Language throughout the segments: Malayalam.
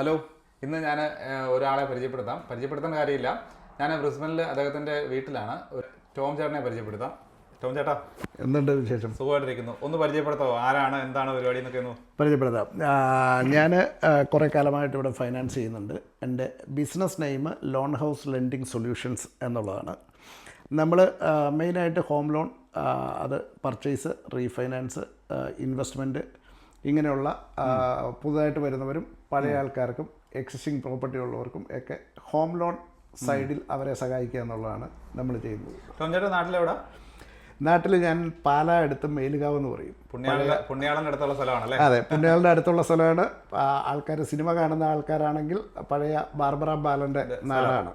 ഹലോ ഇന്ന് ഞാൻ ഒരാളെ പരിചയപ്പെടുത്താം. പരിചയപ്പെടുത്താൻ കാര്യമില്ല. ഞാൻ ബ്രിസ്ബനിൽ അദ്ദേഹത്തിന്റെ വീട്ടിലാണ്. ഒരു ടോം ചേട്ടനെ പരിചയപ്പെടുത്താം. ടോം ചേട്ടാ എന്തുണ്ട് വിശേഷം? സുഖമായിട്ടിരിക്കുന്നു. ഒന്ന് പരിചയപ്പെടുത്താമോ ആരാണ് എന്താണ് പരിപാടി എന്നൊക്കെ ഒന്ന്. പരിചയപ്പെടുത്താം. ഞാൻ കുറേ കാലമായിട്ട് ഇവിടെ ഫൈനാൻസ് ചെയ്യുന്നുണ്ട്. എന്റെ business name loan house lending solutions എന്നുള്ളതാണ്. നമ്മൾ മെയിനായിട്ട് ഹോം ലോൺ അത് പർച്ചേസ് റീഫൈനാൻസ് ഇൻവെസ്റ്റ്മെന്റ് ഇങ്ങനെയുള്ള പുതുതായിട്ട് വരുന്നവരും പഴയ ആൾക്കാർക്കും എക്സിസ്റ്റിംഗ് പ്രോപ്പർട്ടി ഉള്ളവർക്കും ഒക്കെ ഹോം ലോൺ സൈഡിൽ അവരെ സഹായിക്കുക എന്നുള്ളതാണ് നമ്മൾ ചെയ്യുന്നത്. ടോം ചേട്ടാ നാട്ടിലെവിടെ? നാട്ടിൽ ഞാൻ പാലാ അടുത്ത് മേലുകാവ് എന്ന് പറയും. പുണ്യാളന്റെ അടുത്തുള്ള സ്ഥലമാണല്ലേ അതെ പുണ്യാളുടെ അടുത്തുള്ള സ്ഥലമാണ്. ആൾക്കാർ സിനിമ കാണുന്ന ആൾക്കാരാണെങ്കിൽ പഴയ ബാർബറ ബാലന്റെ നാടാണ്.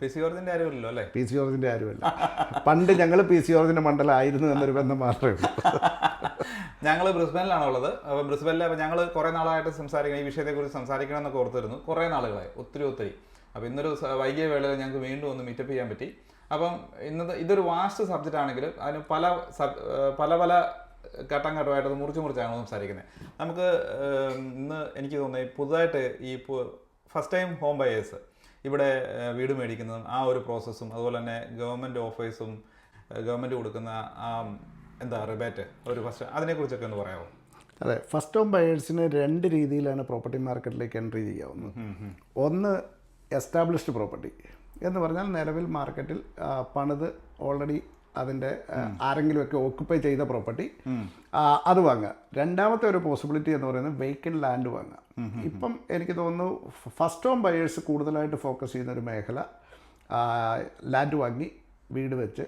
പി സി ജോർജിന്റെ ആരുമല്ലോ അല്ലേ? പി സി ജോർജിന്റെ ആരുമല്ല. പണ്ട് ഞങ്ങൾ പി സി ജോർജിന്റെ മണ്ഡലമായിരുന്നു എന്നൊരു ബന്ധം മാത്രമേ ഉള്ളൂ. ഞങ്ങൾ ബ്രിസ്ബനിലാണ് ഉള്ളത്. അപ്പോൾ ബ്രിസ്ബനിൽ അപ്പോൾ ഞങ്ങൾ കുറേ നാളായിട്ട് സംസാരിക്കണം ഈ വിഷയത്തെക്കുറിച്ച് സംസാരിക്കണം എന്നൊക്കെ ഓർത്തിരുന്നു. കുറേ നാളുകളായി ഒത്തിരി ഒത്തിരി. അപ്പോൾ ഇന്നൊരു വൈകിയ വേളയിൽ ഞങ്ങൾക്ക് വീണ്ടും ഒന്ന് മീറ്റപ്പ് ചെയ്യാൻ പറ്റി. അപ്പം ഇന്നത്തെ ഇതൊരു വാസ്റ്റ് സബ്ജക്റ്റ് ആണെങ്കിലും അതിന് പല സബ് പല പല ഘട്ടം ഘട്ടമായിട്ട് മുറിച്ച് മുറിച്ചാണ് സംസാരിക്കുന്നത്. നമുക്ക് ഇന്ന് എനിക്ക് തോന്നുന്നത് പുതുതായിട്ട് ഈ ഫസ്റ്റ് ടൈം ഹോം ബയേഴ്സ് ഇവിടെ വീട് മേടിക്കുന്നതും ആ ഒരു പ്രോസസ്സും അതുപോലെ തന്നെ ഗവൺമെന്റ് ഓഫീസും ഗവൺമെന്റ് കൊടുക്കുന്ന ആ എന്താ റിബേറ്റ്? ഒരു ഫസ്റ്റ് അതിനെക്കുറിച്ചൊക്കെ ഒന്ന് പറയാമോ? അതെ ഫസ്റ്റ് ഹോം ബയേഴ്സിന് രണ്ട് രീതിയിലാണ് പ്രോപ്പർട്ടി മാർക്കറ്റിലേക്ക് എൻട്രി ചെയ്യാവുന്നത്. ഒന്ന് എസ്റ്റാബ്ലിഷ്ഡ് പ്രോപ്പർട്ടി എന്ന് പറഞ്ഞാൽ നിലവിൽ മാർക്കറ്റിൽ പണിത് ഓൾറെഡി അതിന്റെ ആരെങ്കിലുമൊക്കെ ഓക്കുപ്പൈ ചെയ്ത പ്രോപ്പർട്ടി അത് വാങ്ങുക. രണ്ടാമത്തെ ഒരു പോസിബിലിറ്റി എന്ന് പറയുന്നത് വേക്കൻ ലാൻഡ് വാങ്ങുക. ഇപ്പം എനിക്ക് തോന്നുന്നു ഫസ്റ്റ് ഹോം ബയേഴ്സ് കൂടുതലായിട്ട് ഫോക്കസ് ചെയ്യുന്ന ഒരു മേഖല ലാൻഡ് വാങ്ങി വീട് വെച്ച്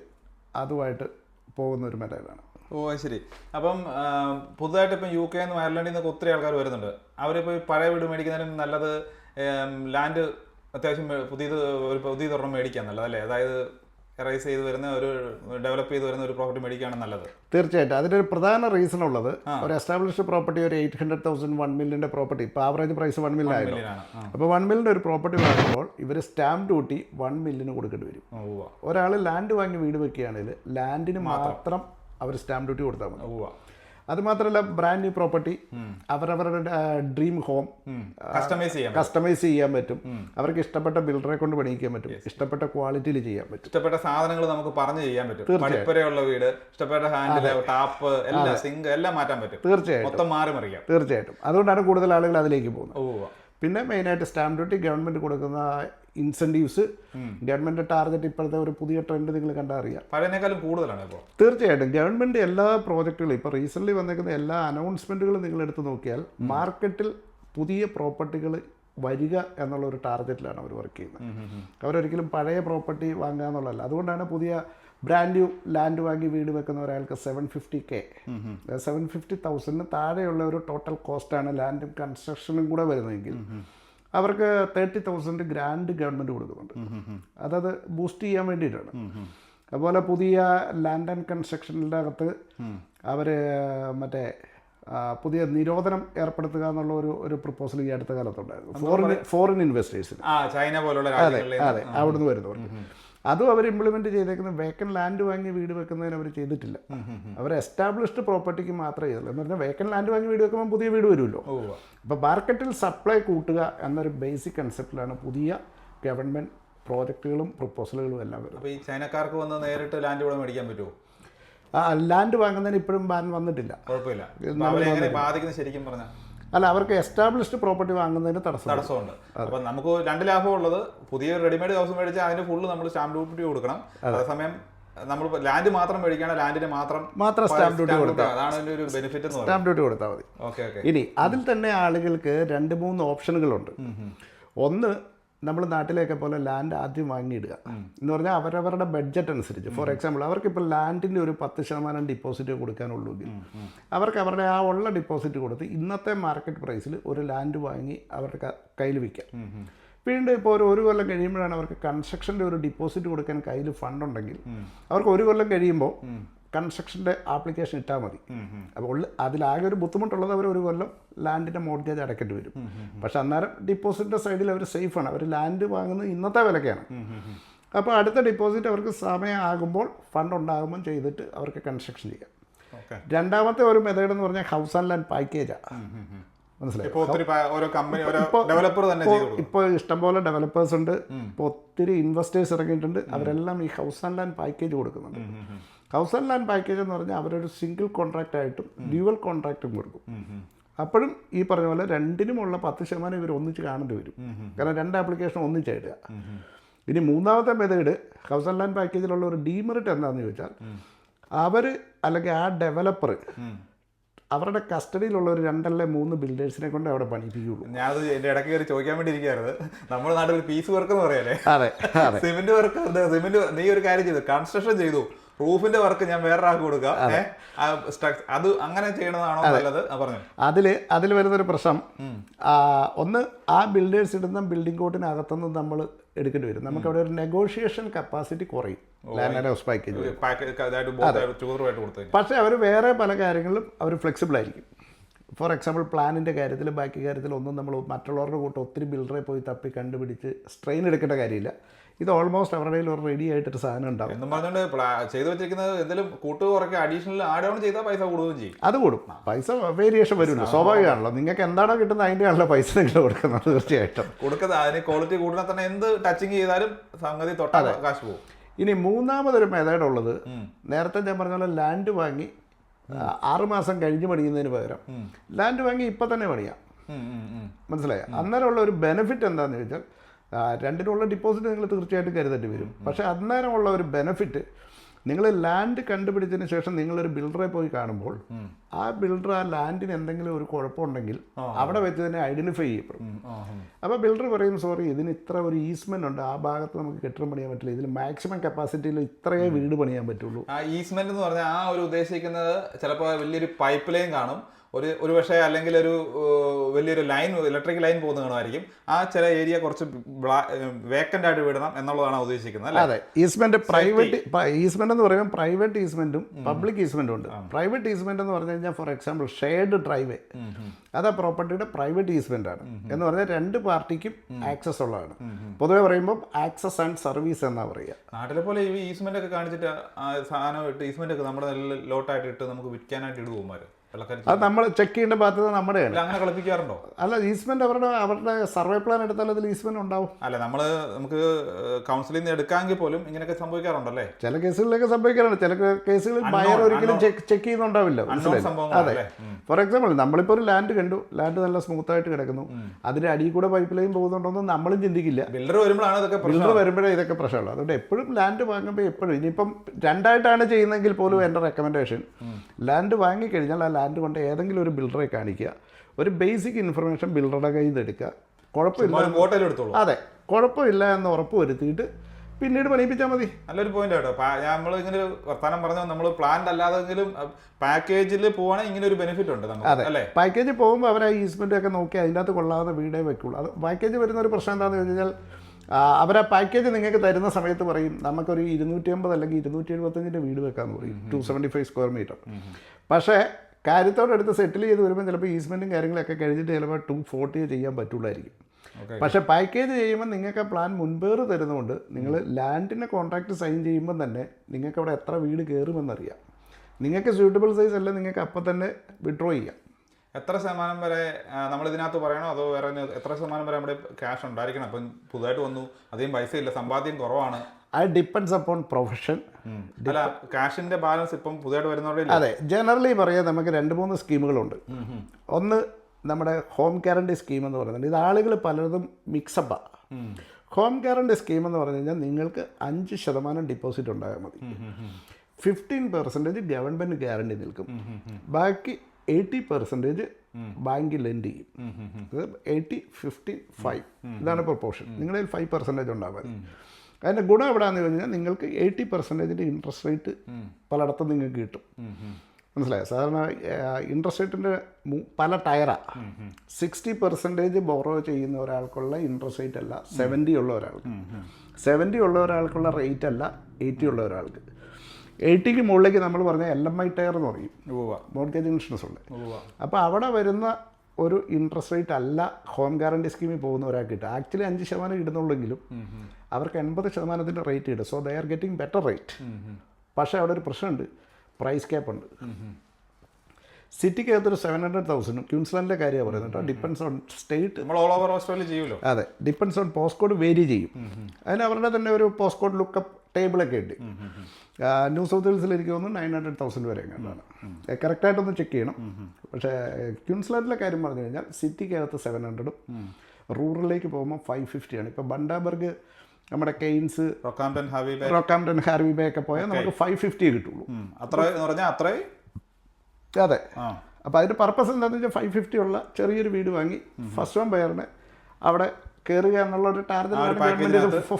അതുമായിട്ട് പോകുന്ന ഒരു മെത്തേഡാണ് ഓ ശരി. അപ്പം പുതുതായിട്ട് ഇപ്പം യു കെ നിന്ന് അയർലൻഡിൽ നിന്നൊക്കെ ഒത്തിരി ആൾക്കാർ വരുന്നുണ്ട്. അവരിപ്പോൾ പഴയ വീട് മേടിക്കുന്നതിനും നല്ലത് ലാൻഡ് അത്യാവശ്യം പുതിയത് ഒരു പുതിയ തുറന്ന് മേടിക്കാൻ നല്ലതല്ലേ അതായത് റൈസ് ചെയ്ത് വരുന്ന ഒരു ഡെവലപ്പ് ചെയ്ത് വരുന്ന ഒരു പ്രോപ്പർട്ടി മേടിക്കുകയാണ് നല്ലത്. തീർച്ചയായിട്ടും. അതിന്റെ ഒരു പ്രധാന റീസൺ ഉള്ളത് ഒരു എസ്റ്റാബ്ലിഷ്ഡ് പ്രോപ്പർട്ടി ഒരു എയ്റ്റ് ഹൺഡ്രഡ് തൗസൻഡ് വൺ മില്യന്റെ പ്രോപ്പർട്ടി ഇപ്പോൾ ആവറേജ് പ്രൈസ് വൺ ആ. അപ്പോൾ വൺ മില്ലിന്റെ ഒരു പ്രോപ്പർട്ടി വാങ്ങുമ്പോൾ ഇവർ സ്റ്റാമ്പ് ഡ്യൂട്ടി വൺ മില്ലിന് കൊടുക്കേണ്ടി വരും. ഒരാൾ ലാൻഡ് വാങ്ങി വീട് വെക്കുകയാണെങ്കിൽ ലാൻഡിന് മാത്രം. അവർ സ്റ്റാമ്പ് ഡ്യൂട്ടി കൊടുത്താൽ മതി. അതുമാത്രമല്ല ബ്രാൻഡ് ന്യൂ പ്രോപ്പർട്ടി അവരവരുടെ ഡ്രീം ഹോം കസ്റ്റമൈസ് ചെയ്യാം കസ്റ്റമൈസ് ചെയ്യാൻ പറ്റും. അവർക്ക് ഇഷ്ടപ്പെട്ട ബിൽഡറെ കൊണ്ട് പണിയിക്കാൻ പറ്റും. ഇഷ്ടപ്പെട്ട ക്വാളിറ്റിയിൽ ചെയ്യാൻ പറ്റും. ഇഷ്ടപ്പെട്ട സാധനങ്ങൾ നമുക്ക് പറഞ്ഞു ചെയ്യാൻ പറ്റും. വീട് ഇഷ്ടപ്പെട്ട ഹാൻഡിൽ ടാപ്പ് എല്ലാം സിങ്ക് എല്ലാം മാറ്റാൻ പറ്റും. തീർച്ചയായിട്ടും. മൊത്തം മാറി മറിയാം തീർച്ചയായിട്ടും. അതുകൊണ്ടാണ് കൂടുതൽ ആളുകൾ അതിലേക്ക് പോകുന്നത്. പിന്നെ മെയിനായിട്ട് സ്റ്റാമ്പ് ഡ്യൂട്ടി ഗവൺമെന്റ് കൊടുക്കുന്ന ഇൻസെന്റീവ്സ് ഗവൺമെന്റ് ടാർഗറ്റ് ഇപ്പോഴത്തെ ഒരു പുതിയ ട്രെൻഡ് നിങ്ങൾ കണ്ടാൽ അറിയാം. പഴയതിനേക്കാളും കൂടുതലാണ് ഇപ്പോൾ. തീർച്ചയായിട്ടും ഗവൺമെന്റ് എല്ലാ പ്രോജക്റ്റുകളും ഇപ്പോൾ റീസെന്റ്ലി വന്നേക്കുന്ന എല്ലാ അനൗൺസ്മെന്റുകളും നിങ്ങൾ എടുത്തു നോക്കിയാൽ മാർക്കറ്റിൽ പുതിയ പ്രോപ്പർട്ടികൾ വരിക എന്നുള്ള ഒരു ടാർഗറ്റിലാണ് അവർ വർക്ക് ചെയ്യുന്നത്. അവരൊരിക്കലും പഴയ പ്രോപ്പർട്ടി വാങ്ങുക എന്നുള്ളതല്ല. അതുകൊണ്ടാണ് പുതിയ ബ്രാൻഡ് ലാൻഡ് വാങ്ങി വീട് വെക്കുന്ന ഒരാൾക്ക് seven fifty K seven fifty തൗസൻഡിന് താഴെയുള്ള ഒരു ടോട്ടൽ കോസ്റ്റാണ് ലാൻഡും കൺസ്ട്രക്ഷനും കൂടെ വരുന്നതെങ്കിൽ അവർക്ക് തേർട്ടി തൗസൻഡ് ഗ്രാൻഡ് ഗവൺമെന്റ് കൊടുക്കുന്നുണ്ട് അതത് ബൂസ്റ്റ് ചെയ്യാൻ വേണ്ടിയിട്ടാണ്. അതുപോലെ പുതിയ ലാൻഡ് ആൻഡ് കൺസ്ട്രക്ഷനിന്റെ അകത്ത് അവർ മറ്റേ പുതിയ നിരോധനം ഏർപ്പെടുത്തുക എന്നുള്ള ഒരു ഒരു പ്രപ്പോസൽ ഈ അടുത്ത കാലത്തുണ്ടായിരുന്നു. ഫോറിൻ ഫോറിൻ ഇൻവെസ്റ്റേഴ്സിന് ചൈന പോലുള്ള അതെ അതെ അവിടുന്ന് വരുന്നവർക്ക് അതും അവർ ഇംപ്ലിമെന്റ് ചെയ്തേക്കുന്നത് വേക്കൻ ലാൻഡ് വാങ്ങി വീട് വെക്കുന്നതിന് അവർ ചെയ്തിട്ടില്ല. അവർ എസ്റ്റാബ്ലിഷ്ഡ് പ്രോപ്പർട്ടിക്ക് മാത്രമേ ചെയ്തുള്ളൂ. എന്ന് പറഞ്ഞാൽ വേക്കൻ ലാൻഡ് വാങ്ങി വീട് വെക്കുമ്പോൾ പുതിയ വീട് വരുമല്ലോ. അപ്പോൾ മാർക്കറ്റിൽ സപ്ലൈ കൂട്ടുക എന്നൊരു ബേസിക് കൺസെപ്റ്റിലാണ് പുതിയ ഗവൺമെന്റ് പ്രോജക്റ്റുകളും പ്രപ്പോസലുകളും എല്ലാം വരുന്നത്. അപ്പോൾ ഈ ചൈനക്കാർക്ക് വന്ന് നേരിട്ട് ലാൻഡ് ഇവിടെ മേടിക്കാൻ പറ്റുമോ ആ ലാൻഡ് വാങ്ങുന്നതിന് ഇപ്പോഴും ബാൻ വന്നിട്ടില്ല. കുഴപ്പമില്ല. ബാധിക്കുന്നത് ശരിക്കും പറഞ്ഞാൽ അല്ല അവർക്ക് എസ്റ്റാബ്ലിഷ്ഡ് പ്രോപ്പർട്ടി വാങ്ങുന്നതിന് തടസ്സം തടസ്സമുണ്ട്. അപ്പൊ നമുക്ക് രണ്ട് ലാഭം ഉള്ളത് പുതിയ റെഡിമെയ്ഡ് ഹൗസ് മേടിച്ചാൽ അതിന് ഫുള്ള് നമ്മൾ സ്റ്റാമ്പ് ഡ്യൂട്ടി കൊടുക്കണം. അതേസമയം നമ്മൾ ലാൻഡ് മാത്രം മേടിക്കുകയാണ് ലാൻഡിന് മാത്രം മാത്രം സ്റ്റാമ്പ് ഡ്യൂട്ടി കൊടുക്കാം അതാണ് അതിന്റെ ഒരു ബെനിഫിറ്റ് സ്റ്റാമ്പ് ഡ്യൂട്ടി കൊടുത്താൽ മതി. Okay okay. ഇനി അതിൽ തന്നെ ആളുകൾക്ക് രണ്ട് മൂന്ന് ഓപ്ഷനുകളുണ്ട് ഒന്ന് നമ്മൾ നാട്ടിലേക്ക് പോലെ ലാൻഡ് ആദ്യം വാങ്ങിയിടുക. എന്ന് പറഞ്ഞാൽ അവരവരുടെ ബഡ്ജറ്റ് അനുസരിച്ച്. ഫോർ എക്സാമ്പിൾ അവർക്ക് അവർക്കിപ്പോൾ ലാൻഡിന്റെ ഒരു പത്ത് ശതമാനം ഡിപ്പോസിറ്റ് കൊടുക്കാനുള്ളൂങ്കിൽ അവർക്ക് അവരുടെ ആ ഉള്ള ഡിപ്പോസിറ്റ് കൊടുത്ത് ഇന്നത്തെ മാർക്കറ്റ് പ്രൈസിൽ ഒരു ലാൻഡ് വാങ്ങി അവരുടെ കയ്യിൽ വിൽക്കാം. വീണ്ടും ഇപ്പോൾ ഒരു ഒരു കൊല്ലം കഴിയുമ്പോഴാണ് അവർക്ക് കൺസ്ട്രക്ഷന്റെ ഒരു ഡിപ്പോസിറ്റ് കൊടുക്കാൻ കയ്യിൽ ഫണ്ട് ഉണ്ടെങ്കിൽ അവർക്ക് ഒരു കൊല്ലം കഴിയുമ്പോൾ കൺസ്ട്രക്ഷന്റെ ആപ്ലിക്കേഷൻ ഇട്ടാൽ മതി. അപ്പോൾ അതിലാകെ ഒരു ബുദ്ധിമുട്ടുള്ളത് അവർ ഒരു കൊല്ലം ലാൻഡിന്റെ മോർഗേജ് അടയ്ക്കേണ്ടി വരും. പക്ഷെ അന്നേരം ഡിപ്പോസിറ്റിന്റെ സൈഡിൽ അവർ സേഫാണ് അവർ ലാൻഡ് വാങ്ങുന്നത് ഇന്നത്തെ വിലക്കാണ്. അപ്പോൾ അടുത്ത ഡിപ്പോസിറ്റ് അവർക്ക് സമയമാകുമ്പോൾ ഫണ്ട് ഉണ്ടാകുമ്പോൾ ചെയ്തിട്ട് അവർക്ക് കൺസ്ട്രക്ഷൻ ചെയ്യാം. രണ്ടാമത്തെ ഒരു മെത്തേഡ് എന്ന് പറഞ്ഞാൽ ഹൗസ് ആൻഡ് ലാൻഡ് പാക്കേജാണ് മനസ്സിലായോ? ഇപ്പോൾ ഇഷ്ടംപോലെ ഡെവലപ്പേഴ്സ് ഉണ്ട്. ഇപ്പോൾ ഒത്തിരി ഇൻവെസ്റ്റേഴ്സ് ഇറങ്ങിയിട്ടുണ്ട്. അവരെല്ലാം ഈ ഹൗസ് ആൻഡ് ലാൻഡ് പാക്കേജ് കൊടുക്കുന്നുണ്ട്. ഹൗസ് ആൻഡ് ലാൻഡ് പാക്കേജ് എന്ന് പറഞ്ഞാൽ അവരൊരു സിംഗിൾ കോൺട്രാക്റ്റ് ആയിട്ടും ഡ്യുവൽ കോൺട്രാക്റ്റും കൊടുക്കും. അപ്പോഴും ഈ പറഞ്ഞ പോലെ രണ്ടിനുമുള്ള പത്ത് ശതമാനം ഇവർ ഒന്നിച്ച് കാണേണ്ടി വരും. കാരണം രണ്ട് ആപ്ലിക്കേഷൻ ഒന്നിച്ചിടുക ഇനി മൂന്നാമത്തെ മെതേഡ് ഹൗസ് ആൻഡ് ലാൻഡ് പാക്കേജിലുള്ള ഒരു ഡീമെറിറ്റ് എന്താണെന്ന് ചോദിച്ചാൽ അവർ അല്ലെങ്കിൽ ആ ഡെവലപ്പർ അവരുടെ കസ്റ്റഡിയിലുള്ള ഒരു രണ്ടല്ലേ മൂന്ന് ബിൽഡേഴ്സിനെ കൊണ്ട് അവിടെ പണിപ്പിക്കുള്ളൂ ഞാനത് എന്റെ ഇടയ്ക്ക് കയറി ചോദിക്കാൻ വേണ്ടി ഇരിക്കുകയായിരുന്നു. നമ്മുടെ നാട്ടിൽ പീസ് വർക്ക് എന്ന് പറയല്ലേ? അതെ അതെ. സിമെന്റ് വർക്ക് സിമെന്റ് നീ ഒരു കാര്യം ചെയ്തു. കൺസ്ട്രക്ഷൻ ചെയ്തു. റൂഫിന്റെ വർക്ക് ഞാൻ വേറൊരാൾക്ക് കൊടുക്കാം. അത്. അങ്ങനെ ചെയ്യണതാണോ നല്ലത്? പറഞ്ഞു. അതിൽ അതിൽ വരുന്നൊരു പ്രശ്നം. ഒന്ന് ആ ബിൽഡേഴ്സ് ഇടുന്ന ബിൽഡിംഗ് കോട്ടിനകത്തുനിന്ന് നമ്മൾ എടുക്കേണ്ടി വരും. നമുക്ക് അവിടെ ഒരു നെഗോഷിയേഷൻ കപ്പാസിറ്റി കുറയും. ലാൻഡ് ഹൗസ് പാക്കേജ് പക്ഷേ അവർ വേറെ പല കാര്യങ്ങളിലും അവർ ഫ്ലെക്സിബിൾ ആയിരിക്കും. ഫോർ എക്സാമ്പിൾ പ്ലാനിന്റെ കാര്യത്തിൽ ബാക്കി കാര്യത്തിൽ ഒന്നും നമ്മൾ മറ്റുള്ളവരുടെ കൂട്ടം ഒത്തിരി ബിൽഡറെ പോയി തപ്പി കണ്ടുപിടിച്ച് സ്ട്രെയിൻ എടുക്കേണ്ട കാര്യമില്ല. ഇത് ഓൾമോസ്റ്റ് അവരുടെ കയ്യിൽ ഒരു റെഡി ആയിട്ടൊരു സാധനം ഉണ്ടാവും. എന്നും പറഞ്ഞുകൊണ്ട് ചെയ്തു വെച്ചിരിക്കുന്നത് എന്തെങ്കിലും കൂട്ട് കുറയ്ക്കുക അഡീഷണൽ ആഡ് ഓൺ ചെയ്താൽ പൈസ കൂടുകയും ചെയ്യും. അത് കൂടും. പൈസ വേരിയേഷൻ വരുമല്ലോ. സ്വാഭാവികമാണല്ലോ. നിങ്ങൾക്ക് എന്താണോ കിട്ടുന്നത് അതിന്റെ ആണല്ലോ പൈസ നിങ്ങൾ കൊടുക്കുന്നത് തീർച്ചയായിട്ടും. കൊടുക്കുന്നത് അതിന് ക്വാളിറ്റി കൂട്ടിനെ തന്നെ എന്ത് ടച്ചിങ് ചെയ്താലും സംഗതി തൊട്ടാതെ കാശ് പോകും. ഇനി മൂന്നാമതൊരു മെതേഡുള്ളത് ഉള്ളത് നേരത്തെ ഞാൻ പറഞ്ഞ പോലെ ലാൻഡ് വാങ്ങി ആ, ആറ് മാസം കഴിഞ്ഞ് പണിയുന്നതിന് പകരം ലാൻഡ് വാങ്ങി ഇപ്പം തന്നെ പണിയാം. മനസ്സിലായ. അന്നേരമുള്ള ഒരു ബെനിഫിറ്റ് എന്താണെന്ന് ചോദിച്ചാൽ രണ്ടിനുള്ള ഡിപ്പോസിറ്റ് നിങ്ങൾ തീർച്ചയായിട്ടും കരുതേണ്ടി വരും. പക്ഷേ അന്നേരമുള്ള ഒരു ബെനിഫിറ്റ് നിങ്ങൾ ലാൻഡ് കണ്ടുപിടിച്ചതിന് ശേഷം നിങ്ങളൊരു ബിൽഡറെ പോയി കാണുമ്പോൾ ആ ബിൽഡർ ആ ലാൻഡിന് എന്തെങ്കിലും ഒരു കുഴപ്പമുണ്ടെങ്കിൽ അവിടെ വെച്ച് തന്നെ ഐഡന്റിഫൈ ചെയ്യപ്പെടും. അപ്പോൾ ബിൽഡർ പറയും സോറി ഇതിന് ഇത്ര ഒരു ഈസ്മെന്റ് ഉണ്ട്. ആ ഭാഗത്ത് നമുക്ക് കെട്ടിടം പണിയാൻ പറ്റില്ല. ഇതിൽ മാക്സിമം കപ്പാസിറ്റിയിൽ ഇത്രയേ വീട് പണിയാൻ പറ്റുള്ളൂ. ആ ഈസ്മെന്റ് എന്ന് പറഞ്ഞാൽ ആ ഒരു ഉദ്ദേശിക്കുന്നത് ചിലപ്പോൾ വലിയൊരു പൈപ്പ് ലൈൻ കാണും. ഒരു ഒരു പക്ഷേ അല്ലെങ്കിൽ ഒരു വലിയൊരു ലൈൻ ഇലക്ട്രിക് ലൈൻ പോകുന്ന കാണുമായിരിക്കും. ആ ചില ഏരിയ കുറച്ച് വേക്കന്റ് ആയിട്ട് വിടണം എന്നുള്ളതാണ് ഉദ്ദേശിക്കുന്നത് അല്ലേ? അതെ. ഈസ്മെന്റ് പ്രൈവറ്റ് ഈസ്മെന്റ് എന്ന് പറയുമ്പോൾ പ്രൈവറ്റ് ഈസ്മെന്റും പബ്ലിക് ഈസ്മെന്റും ഉണ്ട്. പ്രൈവറ്റ് ഈസ്മെന്റ് എന്ന് പറഞ്ഞു കഴിഞ്ഞാൽ ഫോർ എക്സാമ്പിൾ ഷെയർഡ് ഡ്രൈവേ അത് ആ പ്രോപ്പർട്ടിയുടെ പ്രൈവറ്റ് ഈസ്മെന്റ് ആണ്. എന്ന് പറഞ്ഞാൽ രണ്ട് പാർട്ടിക്കും ആക്സസ് ഉള്ളതാണ്. പൊതുവെ പറയുമ്പോൾ ആക്സസ് ആൻഡ് സർവീസ് എന്നാ പറയുക. നാട്ടിലെ പോലെ ഈ ഈസ്മെന്റ് ഒക്കെ കാണിച്ചിട്ട് ആ സാധനം ഇട്ട് ഈസ്മെന്റ് ഒക്കെ നമ്മുടെ നല്ല ലോട്ടായിട്ട് ഇട്ട് നമുക്ക് വിൽക്കാനായിട്ട് ഇടുപോകുമാര് അത് നമ്മൾ ചെക്ക് ചെയ്യേണ്ട ബാധ്യത നമ്മുടെയാണ്. അങ്ങനെ കളിപ്പിക്കാറുണ്ടോ? അല്ല ഈസ്മെന്റ് അവരുടെ അവരുടെ സർവേ പ്ലാൻ എടുത്താൽ അതിൽ ഈസ്മെന്റ് ഉണ്ടാവും. അല്ല നമ്മൾ നമുക്ക് കൗൺസിലിൽ നിന്ന് എടുക്കാമെങ്കിൽ പോലും ഇങ്ങനെയൊക്കെ സംഭവിക്കാറുണ്ടല്ലേ? ചില കേസുകളിലൊക്കെ സംഭവിക്കാറുണ്ട്. ചില കേസുകളിൽ ബയർ ഒരിക്കലും ചെക്ക് ചെയ്യുന്നുണ്ടാവില്ല അതെ? ഫോർ എക്സാമ്പിൾ നമ്മളിപ്പോൾ ഒരു ലാൻഡ് കണ്ടു. ലാൻഡ് നല്ല സ്മൂത്ത് ആയിട്ട് കിടക്കുന്നു. അതിന്റെ അടിയിൽ കൂടെ പൈപ്പ് ലൈൻ പോകുന്നുണ്ടോന്ന് നമ്മളും ചിന്തിക്കില്ല. ബിൽഡർ വരുമ്പോഴാണ് ഇതൊക്കെ ബിൽഡർ വരുമ്പോഴേ ഇതൊക്കെ പ്രശ്നമുള്ളൂ. അതുകൊണ്ട് എപ്പോഴും ലാൻഡ് വാങ്ങുമ്പോൾ എപ്പോഴും ഇനിയിപ്പം രണ്ടായിട്ടാണ് ചെയ്യുന്നതെങ്കിൽ പോലും എന്റെ റെക്കമെൻഡേഷൻ ലാൻഡ് വാങ്ങിക്കഴിഞ്ഞാൽ ആ ലാൻഡ് കൊണ്ട് ഏതെങ്കിലും ഒരു ബിൽഡറെ കാണിക്കുക ഒരു ബേസിക് ഇൻഫർമേഷൻ ബിൽഡറുടെ കയ്യിൽ നിന്ന് എടുക്കുക. കുഴപ്പമില്ല. അതെ. കുഴപ്പമില്ല എന്ന് ഉറപ്പ് വരുത്തിയിട്ട് പിന്നീട് പണിയിപ്പിച്ചാൽ മതി. നല്ലൊരു പോയിന്റ് കേട്ടോ നമ്മൾ ഇങ്ങനെ ഒരു വർത്താനം പറഞ്ഞു നമ്മൾ പ്ലാൻ അല്ലാതെങ്കിലും പാക്കേജിൽ പോവാണെങ്കിൽ ഇങ്ങനെ ഒരു ബെനിഫിറ്റ് ഉണ്ട് അതെ. അല്ലേ? പാക്കേജ് പോകുമ്പോൾ അവരെ ആ ഈസ്മെന്റ് ഒക്കെ നോക്കി അതിന്റെ അകത്ത് കൊള്ളാവുന്ന വീടേ വെക്കുള്ളൂ. അത് പാക്കേജ് വരുന്ന ഒരു പ്രശ്നം എന്താണെന്ന് വെച്ച് കഴിഞ്ഞാൽ അവരെ പാക്കേജ് നിങ്ങൾക്ക് തരുന്ന സമയത്ത് പറയും നമുക്കൊരു ഇരുന്നൂറ്റി അമ്പത് അല്ലെങ്കിൽ ഇരുന്നൂറ്റി എഴുപത്തഞ്ചിന്റെ വീട് വെക്കാന്ന് പറയും two seventy five square metre പക്ഷേ കാര്യത്തോടെ എടുത്ത് സെറ്റിൽ ചെയ്ത് വരുമ്പോൾ ചിലപ്പോൾ ഈസ്മെന്റും കാര്യങ്ങളൊക്കെ കഴിഞ്ഞിട്ട് ചിലപ്പോൾ ടു ഫോർട്ടി ചെയ്യാൻ പറ്റുള്ളായിരിക്കും. പക്ഷേ പാക്കേജ് ചെയ്യുമ്പോൾ നിങ്ങൾക്ക് പ്ലാൻ മുൻപേറ് തരുന്നതുകൊണ്ട് നിങ്ങൾ ലാൻഡിന്റെ കോൺട്രാക്ട് സൈൻ ചെയ്യുമ്പോൾ തന്നെ നിങ്ങൾക്ക് അവിടെ എത്ര വീട് കയറുമെന്നറിയാം നിങ്ങൾക്ക് സ്യൂട്ടബിൾ സൈസ് അല്ല നിങ്ങൾക്ക് അപ്പം തന്നെ വിഡ്രോ ചെയ്യാം. എത്ര ശതമാനം വരെ നമ്മൾ ഇതിനകത്ത് പറയണോ? അതോ വേറെ എത്ര ശതമാനം വരെ നമ്മുടെ ക്യാഷ് ഉണ്ടായിരിക്കണം? അപ്പം പുതുതായിട്ട് വന്നു അധികം പൈസ ഇല്ല സമ്പാദ്യം കുറവാണ്. അത് ഡിപ്പെൻസ് അപ്പോൺ പ്രൊഫഷൻ കാഷിന്റെ അല്ല ബാലൻസ് ഇപ്പം പുതിയതായിട്ട് വരുന്നവരുടെ അതെ ജനറലി പറയാ നമുക്ക് രണ്ട് മൂന്ന് സ്കീമുകളുണ്ട്. ഒന്ന് നമ്മുടെ ഹോം ഗ്യാരണ്ടി സ്കീം എന്ന് പറയുന്നത്. ഇത് ആളുകൾ പലതും മിക്സപ്പാണ് ഹോം ഗ്യാരണ്ടി സ്കീം എന്ന് പറഞ്ഞു കഴിഞ്ഞാൽ നിങ്ങൾക്ക് അഞ്ച് ശതമാനം ഡിപ്പോസിറ്റ് ഉണ്ടായാൽ മതി. ഫിഫ്റ്റീൻ പെർസെന്റേജ് ഗവൺമെന്റ് ഗ്യാരണ്ടി നിൽക്കും. ബാക്കി എയ്റ്റി പെർസെന്റേജ് ബാങ്ക് ലെൻഡ് ചെയ്യും. എയ്റ്റി ഫിഫ്റ്റീൻ ഫൈവ് ഇതാണ് പ്രൊപ്പോർഷൻ നിങ്ങളുടെ ഫൈവ് പെർസെന്റേജ് ഉണ്ടാവാൻ. അതിന്റെ ഗുണം എവിടെയാണെന്ന് ചോദിച്ചു കഴിഞ്ഞാൽ നിങ്ങൾക്ക് എയ്റ്റി പെർസെന്റേജിന്റെ ഇൻട്രസ്റ്റ് റേറ്റ് പലയിടത്തും നിങ്ങൾക്ക് കിട്ടും. മനസ്സിലായോ? സാധാരണ ഇൻട്രസ്റ്റ് റേറ്റിന്റെ പല ടയറാണ് സിക്സ്റ്റി പെർസെന്റേജ് ബോറോ ചെയ്യുന്ന ഒരാൾക്കുള്ള ഇൻട്രസ്റ്റ് റേറ്റ് അല്ല സെവന്റി ഉള്ള ഒരാൾക്ക്. സെവന്റി ഉള്ള ഒരാൾക്കുള്ള റേറ്റ് അല്ല എയ്റ്റി ഉള്ള ഒരാൾക്ക്. എയ്റ്റിക്ക് മുകളിലേക്ക് നമ്മൾ പറഞ്ഞ എൽ എം ഐ ടയർ എന്ന് പറയും. മോർഗേജ് ഇൻഷുറൻസ് ഉണ്ട്. അപ്പോൾ അവിടെ വരുന്ന ഒരു ഇൻട്രസ്റ്റ് റേറ്റ് അല്ല ഹോം ഗ്യാരണ്ടി സ്കീമിൽ പോകുന്ന ഒരാൾക്ക് കിട്ടുക. ആക്ച്വലി അഞ്ച് ശതമാനം ഇടുന്നുള്ളെങ്കിലും അവർക്ക് എൺപത് ശതമാനത്തിന്റെ റേറ്റ് കിട്ടും. So they are getting better rate പക്ഷേ അവിടെ ഒരു പ്രശ്നമുണ്ട്. പ്രൈസ് ക്യാപ്പ് ഉണ്ട്. സിറ്റിക്കകത്ത് അകത്തൊരു സെവൻ ഹൺഡ്രഡ് തൗസൻഡും ക്യൂൻസ്ലാൻഡിലെ കാര്യമാണ് പറയുന്നത് കേട്ടോ. ഡിപ്പെൻസ് ഓൺ സ്റ്റേറ്റ് നമ്മൾ ഓൾ ഓവർ ഓസ്ട്രേലിയ ചെയ്യുമല്ലോ. അതെ. Depends on post code vary ചെയ്യും. അതിന് അവരുടെ തന്നെ ഒരു പോസ്റ്റ് കോഡ് ലുക്കപ്പ് ടേബിളൊക്കെ ഉണ്ട്. ന്യൂ സൗത്ത് വെയിൽസിൽ എനിക്ക് തോന്നുന്നു നയൻ ഹൺഡ്രഡ് തൗസൻഡ് വരെ എങ്ങാണ്ടാണ് കറക്റ്റായിട്ടൊന്ന് ചെക്ക് ചെയ്യണം. പക്ഷേ ക്യൂൻസ്ലാൻഡിലെ കാര്യം പറഞ്ഞു കഴിഞ്ഞാൽ സിറ്റിക്കകത്ത് സെവൻ ഹൺഡ്രഡും റൂറലിലേക്ക് പോകുമ്പോൾ ഫൈവ് ഫിഫ്റ്റിയാണ് ഇപ്പോൾ ബണ്ടാബർഗ് നമ്മുടെ Cairns Rockhampton Hervey Bay Rockhampton Hervey Bay ഒക്കെ പോയാൽ നമുക്ക് ഫൈവ് ഫിഫ്റ്റി കിട്ടുള്ളൂ. അത്ര എന്ന് പറഞ്ഞാൽ അത്രയും അതെ. അപ്പോൾ അതിന്റെ പർപ്പസ് എന്താണെന്ന് വെച്ചാൽ ഫൈവ് ഫിഫ്റ്റി ഉള്ള ചെറിയൊരു വീട് വാങ്ങി ഫസ്റ്റ് വൺ ബയറിന് അവിടെ കയറുക എന്നുള്ള ഒരു ടാർഗറ്റ്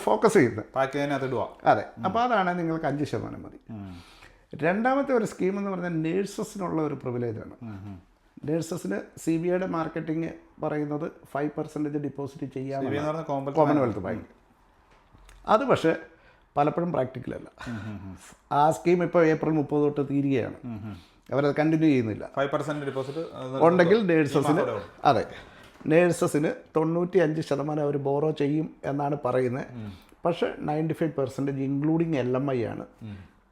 ഫോക്കസ് ചെയ്യുന്നത്. അതെ. അപ്പോൾ അതാണ് നിങ്ങൾക്ക് അഞ്ച് ശതമാനം മതി. രണ്ടാമത്തെ ഒരു സ്കീം എന്ന് പറഞ്ഞാൽ നേഴ്സസിനുള്ള ഒരു പ്രിവിലേജാണ് നേഴ്സസിന് സി ബി ഐയുടെ മാർക്കറ്റിംഗ് പറയുന്നത് ഫൈവ് പെർസെന്റേജ് ഡിപ്പോസിറ്റ് ചെയ്യാൻ കോമൺവെൽത്ത് ബാങ്ക് അത് പക്ഷേ പലപ്പോഴും പ്രാക്ടിക്കലല്ല ആ സ്കീം ഇപ്പോൾ ഏപ്രിൽ മുപ്പത് തൊട്ട് തീരുകയാണ്. അവരത് കണ്ടിന്യൂ ചെയ്യുന്നില്ല. ഫൈവ് പെർസെന്റ് ഡിപ്പോസിറ്റ് ഉണ്ടെങ്കിൽ നേഴ്സസിന് അതെ. നേഴ്സസിന് തൊണ്ണൂറ്റി അഞ്ച് ശതമാനം അവർ ബോറോ ചെയ്യും എന്നാണ് പറയുന്നത് പക്ഷേ ninety five percentage including L M I ആണ്.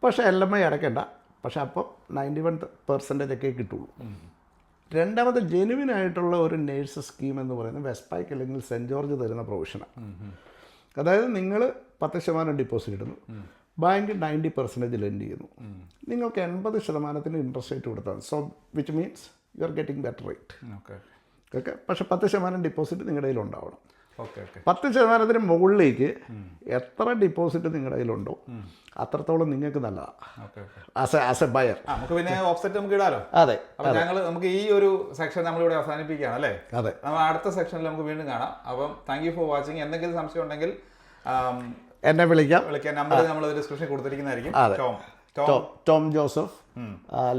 പക്ഷേ എൽ എം ഐ അടയ്ക്കണ്ട പക്ഷേ അപ്പോൾ നയന്റി വൺ പെർസെന്റേജ് ഒക്കെ കിട്ടുള്ളൂ. രണ്ടാമത് ജെനുവിൻ ആയിട്ടുള്ള ഒരു നേഴ്സ് സ്കീം എന്ന് പറയുന്നത് വെസ്പായ്ക്ക് അല്ലെങ്കിൽ സെന്റ് ജോർജ് തരുന്ന പ്രൊവിഷനാണ് അതായത് നിങ്ങൾ പത്ത് ശതമാനം ഡിപ്പോസിറ്റ് ഇടുന്നു. ബാങ്ക് നയന്റി പെർസെന്റേജ് ലെൻഡ് ചെയ്യുന്നു. നിങ്ങൾക്ക് എൺപത് ശതമാനത്തിന് ഇൻട്രസ്റ്റ് റേറ്റ് കൊടുത്താൽ so which means you are getting better rate okay okay പക്ഷേ പത്ത് ശതമാനം ഡിപ്പോസിറ്റ് നിങ്ങളുടെ കയ്യിൽ ഉണ്ടാവണം. ഓക്കെ ഓക്കെ പത്ത് ശതമാനത്തിന് മുകളിലേക്ക് എത്ര ഡിപ്പോസിറ്റ് നിങ്ങളുടെ കയ്യിലുണ്ടോ അത്രത്തോളം നിങ്ങൾക്ക് നല്ലതാണ് as a as a buyer നമുക്ക് പിന്നെ ഓഫ്സെറ്റ് നമുക്ക് ഇടാലോ? അതെ അപ്പോൾ ഞങ്ങൾ നമുക്ക് ഈ ഒരു സെക്ഷൻ നമ്മളിവിടെ അവസാനിപ്പിക്കുകയാണ് അല്ലേ? അതെ. നമ്മൾ അടുത്ത സെക്ഷനിൽ നമുക്ക് വീണ്ടും കാണാം. അപ്പം താങ്ക് യു ഫോർ വാച്ചിങ് എന്തെങ്കിലും സംശയം ഉണ്ടെങ്കിൽ ആം, എന്നെ വിളിക്കാം. വിളിക്കാം. നമ്പർ നമ്മൾ ഡിസ്ക്രിപ്ഷൻ കൊടുത്തിരിക്കുന്നതായിരിക്കും. അതെ. Tom. Tom. Joseph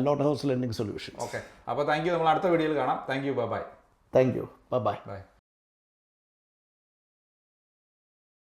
lot house lending solution okay. അപ്പോൾ താങ്ക് യു നമ്മൾ അടുത്ത വീഡിയോയിൽ കാണാം. Thank you bye bye thank you bye bye